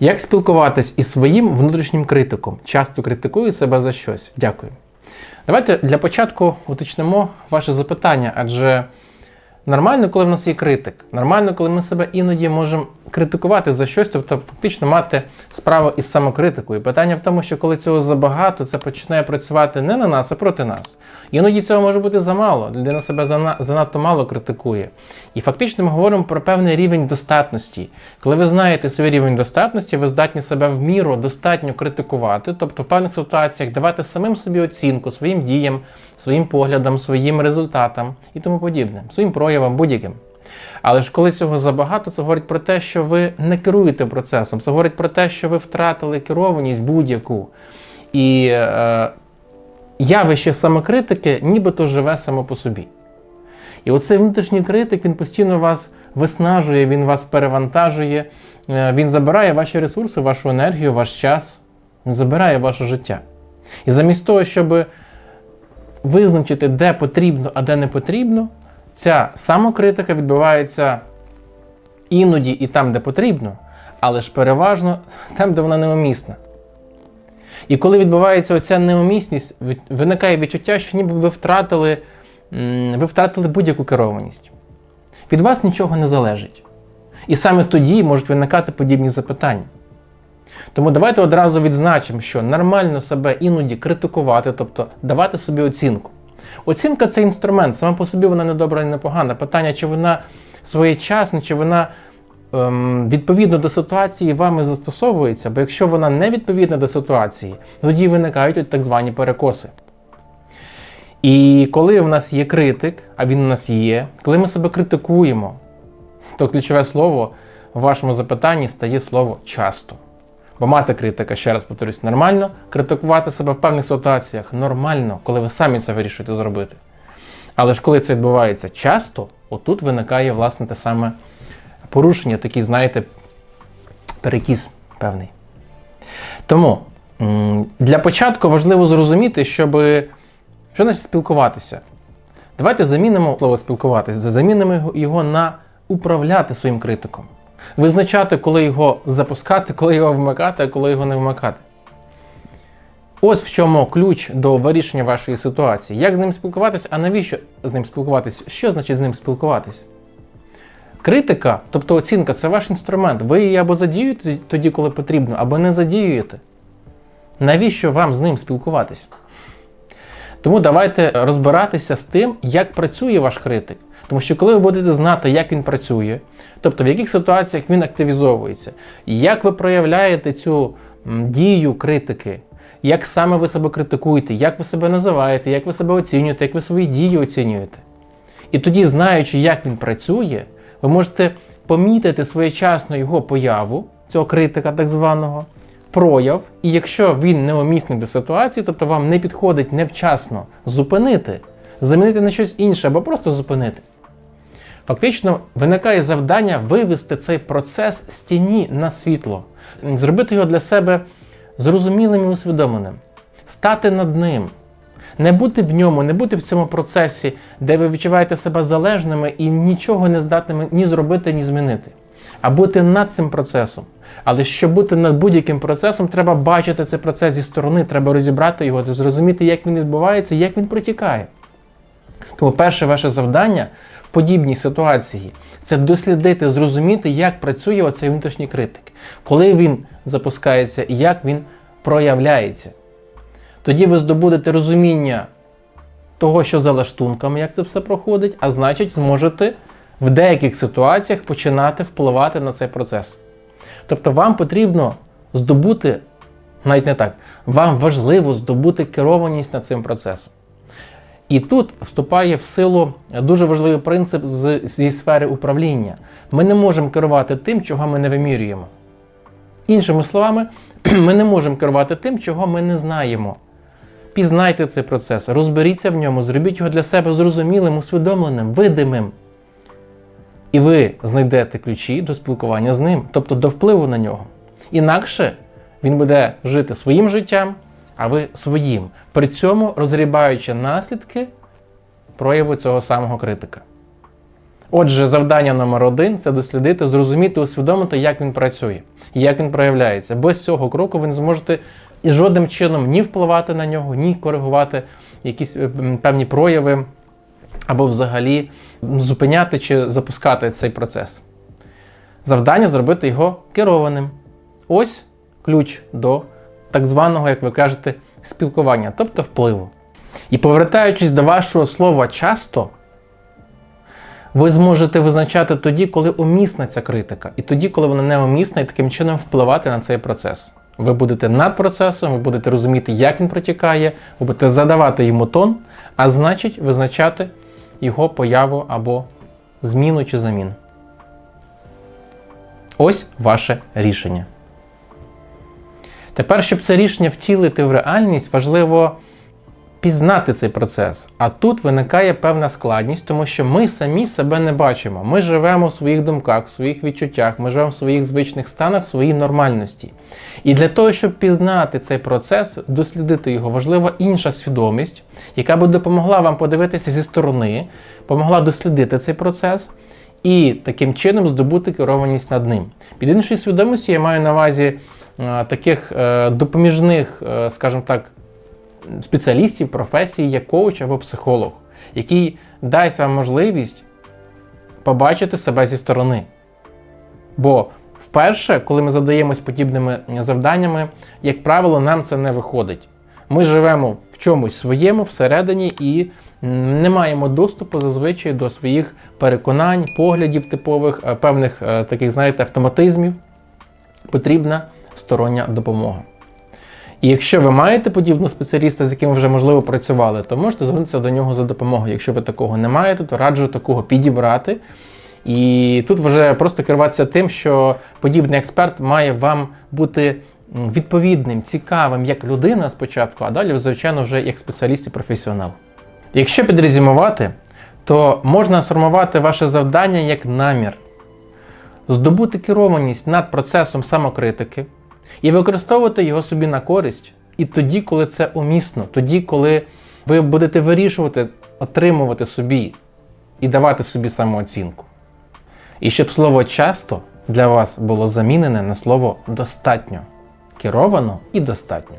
Як спілкуватись із своїм внутрішнім критиком? Часто критикую себе за щось. Дякую. Давайте для початку уточнимо ваше запитання, адже нормально, коли в нас є критик. Нормально, коли ми себе іноді можемо критикувати за щось, тобто фактично мати справу із самокритикою. Питання в тому, що коли цього забагато, це починає працювати не на нас, а проти нас. Іноді цього може бути замало. Людина себе занадто мало критикує. І фактично ми говоримо про певний рівень достатності. Коли ви знаєте свій рівень достатності, ви здатні себе в міру достатньо критикувати, тобто в певних ситуаціях давати самим собі оцінку своїм діям, своїм поглядам, своїм результатам і тому подібне, своїм проявам, будь-яким. Але ж коли цього забагато, це говорить про те, що ви не керуєте процесом. Це говорить про те, що ви втратили керованість будь-яку. І е, явище самокритики нібито живе само по собі. І оцей внутрішній критик він постійно вас виснажує, він вас перевантажує, е, він забирає ваші ресурси, вашу енергію, ваш час, він забирає ваше життя. І замість того, щоб визначити, де потрібно, а де не потрібно, ця самокритика відбувається іноді і там, де потрібно, але ж переважно там, де вона неумісна. І коли відбувається оця неумісність, виникає відчуття, що ніби ви втратили, ви втратили будь-яку керованість. Від вас нічого не залежить. І саме тоді можуть виникати подібні запитання. Тому давайте одразу відзначимо, що нормально себе іноді критикувати, тобто давати собі оцінку. Оцінка це інструмент, сама по собі вона не добра і не погана. Питання, чи вона своєчасна, чи вона ем, відповідно до ситуації вами застосовується, бо якщо вона не відповідна до ситуації, тоді виникають так звані перекоси. І коли в нас є критик, а він у нас є, коли ми себе критикуємо, то ключове слово в вашому запитанні стає слово часто. Бо мати критика, ще раз повторюсь, нормально, критикувати себе в певних ситуаціях нормально, коли ви самі це вирішуєте зробити. Але ж коли це відбувається часто, отут виникає власне те саме порушення, такий, знаєте, перекіс певний. Тому для початку важливо зрозуміти, щоб що значить спілкуватися. Давайте замінимо слово спілкуватися, замінимо його- на управляти своїм критиком. Визначати, коли його запускати, коли його вмикати, а коли його не вмикати. Ось в чому ключ до вирішення вашої ситуації. Як з ним спілкуватися, а навіщо з ним спілкуватися? Що значить з ним спілкуватися? Критика, тобто оцінка, це ваш інструмент. Ви її або задіюєте тоді, коли потрібно, або не задіюєте. Навіщо вам з ним спілкуватись? Тому давайте розбиратися з тим, як працює ваш критик. Тому що коли ви будете знати, як він працює, тобто в яких ситуаціях він активізовується, як ви проявляєте цю дію критики, як саме ви себе критикуєте, як ви себе називаєте, як ви себе оцінюєте, як ви свої дії оцінюєте. І тоді, знаючи, як він працює, ви можете помітити своєчасно його появу, цього критика так званого, прояв, і якщо він неумісний до ситуації, тобто вам не підходить невчасно зупинити, замінити на щось інше або просто зупинити. Фактично виникає завдання вивести цей процес з тіні на світло, зробити його для себе зрозумілим і усвідомленим, стати над ним, не бути в ньому, не бути в цьому процесі, де ви відчуваєте себе залежними і нічого не здатними ні зробити, ні змінити, а бути над цим процесом. Але щоб бути над будь-яким процесом, треба бачити цей процес зі сторони, треба розібрати його, зрозуміти, як він відбувається, як він протікає. Тому перше ваше завдання подібній ситуації це дослідити, зрозуміти, як працює оцей внутрішній критик, коли він запускається і як він проявляється. Тоді ви здобудете розуміння того, що за лаштунками, як це все проходить, а значить, зможете в деяких ситуаціях починати впливати на цей процес. Тобто вам потрібно здобути, навіть не так, вам важливо здобути керованість над цим процесом. І тут вступає в силу дуже важливий принцип з, зі сфери управління. Ми не можемо керувати тим, чого ми не вимірюємо. Іншими словами, ми не можемо керувати тим, чого ми не знаємо. Пізнайте цей процес, розберіться в ньому, зробіть його для себе зрозумілим, усвідомленим, видимим. І ви знайдете ключі до спілкування з ним, тобто до впливу на нього. Інакше він буде жити своїм життям, а ви своїм, при цьому розрібаючи наслідки прояву цього самого критика. Отже, завдання номер один це дослідити, зрозуміти, усвідомити, як він працює, як він проявляється. Без цього кроку ви не зможете і жодним чином ні впливати на нього, ні коригувати якісь е, певні прояви, або взагалі зупиняти чи запускати цей процес. Завдання зробити його керованим. Ось ключ до так званого, як ви кажете, спілкування, тобто впливу. І повертаючись до вашого слова часто, ви зможете визначати тоді, коли умісна ця критика, і тоді, коли вона неумісна, і таким чином впливати на цей процес. Ви будете над процесом, ви будете розуміти, як він протікає, ви будете задавати йому тон, а значить, визначати його появу або зміну чи заміну. Ось ваше рішення. Тепер, щоб це рішення втілити в реальність, важливо пізнати цей процес. А тут виникає певна складність, тому що ми самі себе не бачимо. Ми живемо в своїх думках, в своїх відчуттях, ми живемо в своїх звичних станах, в своїй нормальності. І для того, щоб пізнати цей процес, дослідити його, важлива інша свідомість, яка би допомогла вам подивитися зі сторони, допомогла дослідити цей процес. І таким чином здобути керованість над ним. Під іншою свідомістю я маю на увазі таких е, допоміжних, е, скажімо так, спеціалістів професії як коуч або психолог, який дасть вам можливість побачити себе зі сторони. Бо вперше, коли ми задаємось подібними завданнями, як правило, нам це не виходить. Ми живемо в чомусь своєму всередині і не маємо доступу зазвичай до своїх переконань, поглядів типових, е, певних е, таких, знаєте, автоматизмів. Потрібна стороння допомога. І якщо ви маєте подібного спеціаліста, з яким ви вже можливо працювали, то можете звернутися до нього за допомогою. Якщо ви такого не маєте, то раджу такого підібрати. І тут вже просто керуватися тим, що подібний експерт має вам бути відповідним, цікавим як людина спочатку, а далі, звичайно, вже як спеціаліст і професіонал. Якщо підрезюмувати, то можна сформувати ваше завдання як намір, здобути керованість над процесом самокритики і використовувати його собі на користь, і тоді, коли це умісно, тоді, коли ви будете вирішувати, отримувати собі і давати собі самооцінку. І щоб слово часто для вас було замінене на слово достатньо, керовано і достатньо.